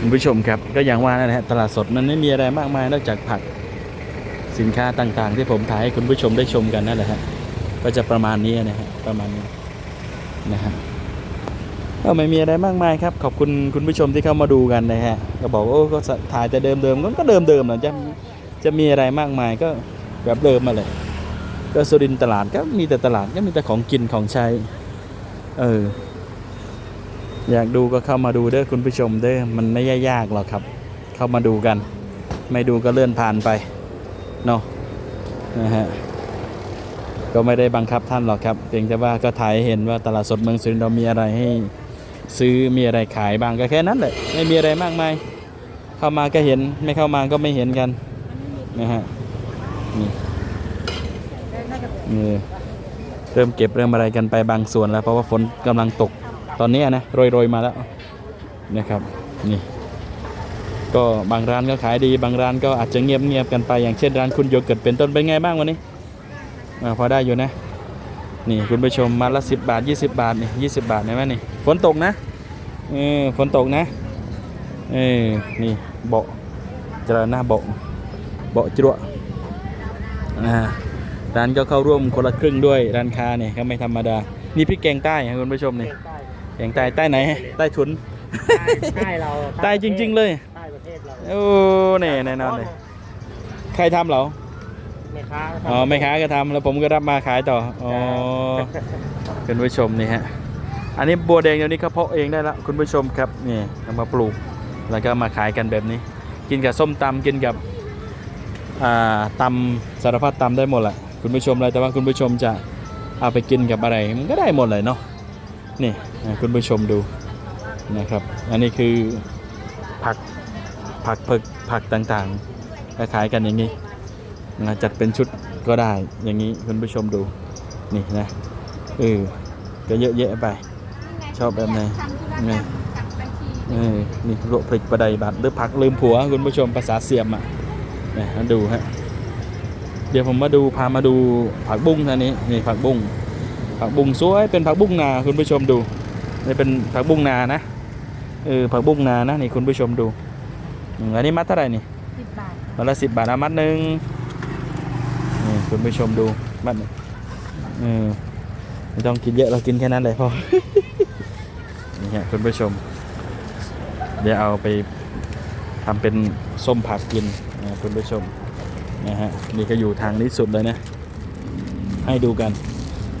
คุณผู้ชมครับก็อย่างว่านะฮะตลาดสดมันไม่มีอะไรมากมายนอกจากผักสินค้าต่างๆ ที่ผมถ่ายให้คุณผู้ชมได้ชมกันนั่นแหละฮะก็จะประมาณนี้นะฮะประมาณนี้นะฮะก็ไม่มีอะไรมากมายครับ ขอบคุณคุณผู้ชมที่เข้ามาดูกันนะฮะก็บอกว่าโอ้ก็ถ่ายแต่เดิมๆก็ก็เดิมๆนะจะจะมีอะไรมากมายก็แบบเดิมมาเลยก็สุรินตลาดก็มีแต่ตลาดก็มีแต่ของกินของใช้เออ อยากดูก็เข้ามาดูเด้อคุณผู้ชมเด้อมันไม่ยากหรอกครับ เข้ามาดูกัน ไม่ดูก็เลื่อนผ่านไปเนาะนะฮะก็ไม่ได้บังคับท่านหรอกครับ เพียงแต่ว่าก็ถ่ายเห็นว่าตลาดสดเมืองสุรินทร์เรามีอะไรให้ซื้อมีอะไรขายบ้างก็แค่นั้นแหละไม่มีอะไรมากมายเข้ามาก็เห็นไม่เข้ามาก็ไม่เห็นกันนะฮะนี่นี่เริ่มเก็บเริ่มอะไรกันไปบางส่วนแล้วเพราะว่าฝนกำลังตก ตอนนี้นะโรยๆมาแล้วนะครับนี่ก็บางร้านก็ขายดีบางร้านก็อาจจะเงียบๆกันไปอย่างเช่นร้านคุณโยเกิร์ตเป็นต้นเป็นไงบ้างวันนี้อาพอได้อยู่นะนี่คุณผู้ชมมาละ 10 บาท 20 บาทนี่20บาทเห็นไหมนี่ฝนตกนะเออฝนตกนะเออนี่เบาะจรหน้าเบาะเบาะจรวดอ่าร้านก็เข้าร่วมคนละครึ่งด้วยร้านค้าเนี่ยก็ไม่ธรรมดา นี่พริกแกงใต้ครับคุณผู้ชมนี่ แกงใต้ใต้ไหน ใต้ถุน ใต้เราใต้จริง ๆ เลย ใต้ประเทศเราโอ้เนี่ยแน่นอนเลย ใครทำเหรอแม่ค้าอ๋อแม่ค้าก็ทำแล้วผมก็รับมาขายต่อ อ๋อคุณผู้ชมนี่ฮะ อันนี้บัวแดงเดี๋ยวนี้เขาเพาะเองได้ละคุณผู้ชมครับนี่เอามาปลูกแล้วก็มาขายกันแบบนี้ กินกับส้มตำกินกับอ่าตำสารพัดตำได้หมดแหละคุณผู้ชมเลยแต่ว่าคุณผู้ชมจะเอาไปกินกับอะไรมันก็ได้หมดเลยเนาะ นี่อ่าคุณผู้ชมดูนะครับ อันนี้คือผักผักเผือกผักต่างๆก็ขายกันอย่างนี้นะจัดเป็นชุดก็ได้อย่างนี้คุณผู้ชมดูนี่นะเออก็เยอะแยะไป ชอบแบบไหนนี่เออนี่โรพริกประไดบัตรหรือผักลืมผัวคุณผู้ชมภาษาเสียมอะนี่มาดูฮะเดี๋ยวผมมาดูพามาดูผักบุ้งท่านี้นี่ผักบุ้ง ผักบุ้งสวยเป็นผักบุ้งนาคุณผู้ชมดูนี่เป็นผักบุ้งนานะเออผักบุ้งนานะนี่คุณผู้ชมดูอืมอันนี้มัดเท่าไหร่นี่สิบบาทมัดละสิบบาทนะมัดหนึ่งนี่คุณผู้ชมดูมัดหนึ่งเออไม่ต้องกินเยอะเรากินแค่นั้นเลยพอนี่ฮะคุณผู้ชม เดี๋ยวเอาไปทำเป็นส้มผักกินนะคุณผู้ชมนะฮะนี่ก็อยู่ทางนี้สุดเลยนะให้ดูกัน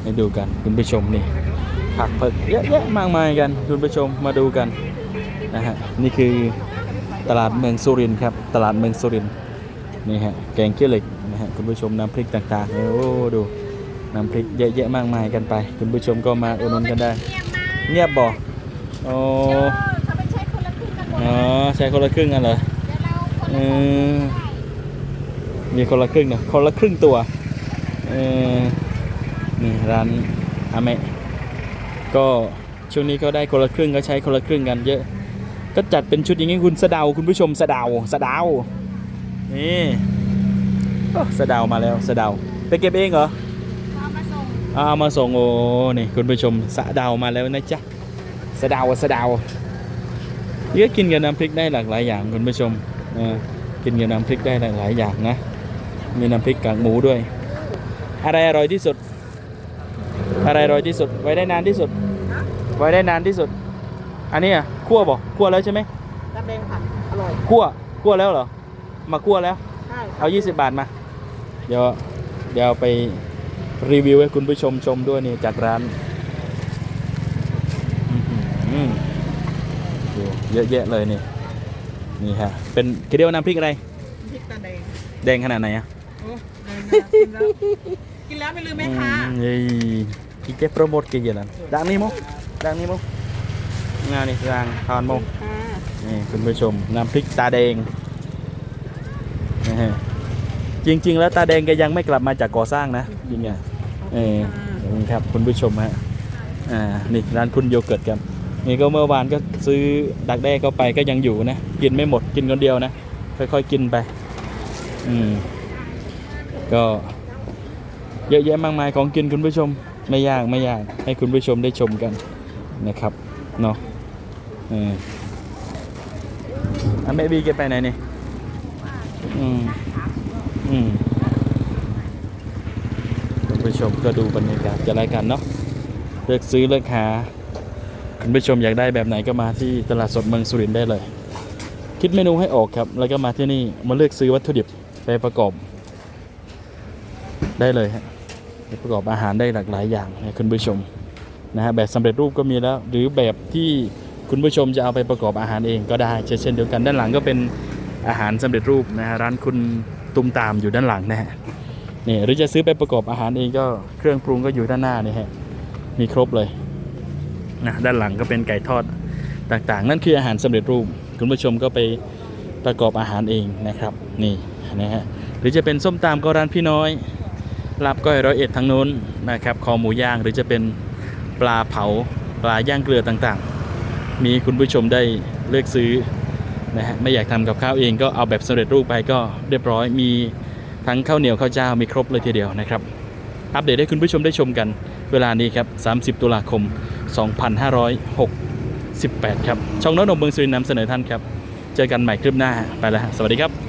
ให้ดูกันคุณผู้ชมนี่ผักเผือกเยอะแยะมากมายกันคุณผู้ชมมาดูกันนะฮะนี่คือตลาดเมืองสุรินทร์ครับ ตลาดเมืองสุรินทร์นี่ฮะแกงเขี้ยวเหล็กนะฮะคุณผู้ชมน้ำพริกต่างๆโอ้ดูน้ำพริกเยอะแยะมากมายกันไป คุณผู้ชมก็มาอุดหนุนกันได้ เงียบบ่โอ้เขาไปเช็คคนละครึ่งกันหมดอ๋อใช้คนละครึ่งกันเหรอเดี๋ยวเราคนเอละครึ่งอมีคนละครึ่งเนาะคนละครึ่งตัวเออ นี่ร้านอาเมะก็ช่วงนี้ก็ได้คนละครึ่งก็ใช้คนละครึ่งกันเยอะ ก็จัดเป็นชุดอย่างงี้คุณสะเดาคุณผู้ชมสะเดาสะเดานี่โอ้สะเดามาแล้วสะเดาไปเก็บเองเหรอเอามาส่งเอาเอามาส่งโอ้นี่คุณผู้ชมสะเดามาแล้วนะจ๊ะสะเดาสะเดาเยอะกินกับน้ำพริกได้หลากหลายอย่างคุณผู้ชมเออกินกับน้ำพริกได้หลากหลายอย่างนะมีน้ำพริกกากหมูด้วย อะไรอร่อยที่สุด อะไรอร่อยที่สุด ไว้ได้นานที่สุด ไว้ได้นานที่สุด อันนี้อะคั่วบอกคั่วแล้วใช่ไหมน้ำแดงผัดอร่อยคั่วคั่วแล้วเหรอ มาคั่วแล้ว ใช่เอา 20 บาทมา เดี๋ยวเดี๋ยวเอาไปรีวิวให้คุณผู้ชมชมด้วยนี่จากร้านอื้อหือดูเยอะแยะเลยนี่ นี่ฮะ เป็นเรียกว่าน้ำพริกอะไร พริกตาแดงแดงขนาดไหนอะโอ้แดงนะกินแล้วกินแล้วไม่ลืมแม่ค้า Hmm, yey. Kita promote ke jalan. Dang ni mo. Dang ni mo. งานนี่รางทานมค่ะนี่คุณผู้ชมน้ำพริกตาแดงนะฮะจริง ๆ แล้วตาแดงแกยังไม่กลับมาจากก่อสร้างนะจริงอะเออครับคุณผู้ชมฮะอ่านี่ร้านคุณโยเกิร์ตครับนี่ก็เมื่อวานก็ซื้อดักแด้เข้าไปก็ยังอยู่นะกินไม่หมดกินคนเดียวนะค่อยๆกินไปอืมก็เยอะแยะมากมายของกินคุณผู้ชม ไม่ยากไม่ยากให้คุณผู้ชมได้ชมกันนะครับเนาะเอออะแม่บีแกไปไหนนี่อืมอืมคุณผู้ชมก็ดูบรรยากาศจะรกันเนาะเลือกซื้อเลือกหาคุณผู้ชมอยากได้แบบไหนก็มาที่ตลาดสดเมืองสุรินทร์ได้เลย คิดเมนูให้ออกครับ แล้วก็มาที่นี่มาเลือกซื้อวัตถุดิบไปประกอบ ได้เลยฮะ ประกอบอาหารได้หลากหลายอย่างนะคุณผู้ชมนะฮะแบบสำเร็จรูปก็มีแล้ว หรือแบบที่คุณผู้ชมจะเอาไปประกอบอาหารเองก็ได้ เช่นเดียวกันด้านหลังก็เป็นอาหารสำเร็จรูปนะฮะร้านคุณตุมตามอยู่ด้านหลังนะฮะนี่หรือจะซื้อไปประกอบอาหารเองก็เครื่องปรุงก็อยู่ด้านหน้านี่ฮะมีครบเลยนะด้านหลังก็เป็นไก่ทอดต่างๆ นั่นคืออาหารสำเร็จรูป คุณผู้ชมก็ไปประกอบอาหารเองนะครับนี่นะฮะหรือจะเป็นส้มตำก็ร้านพี่น้อย ลาบก้อยร้อยเอ็ดทางโน้นนะครับคอหมูย่างหรือจะเป็นปลาเผาปลาย่างเกลือต่างๆ มีคุณผู้ชมได้เลือกซื้อนะฮะไม่อยากทำกับข้าวเองก็เอาแบบสำเร็จรูปไปก็เรียบร้อยมีทั้งข้าวเหนียวข้าวเจ้ามีครบเลยทีเดียวนะครับ อัปเดตให้คุณผู้ชมได้ชมกันเวลานี้ครับ 30 ตุลาคม 2568 ครับ ช่องน้องนมเมืองสุรินทร์นำเสนอท่านครับ เจอกันใหม่คลิปหน้าไปแล้วฮะสวัสดีครับ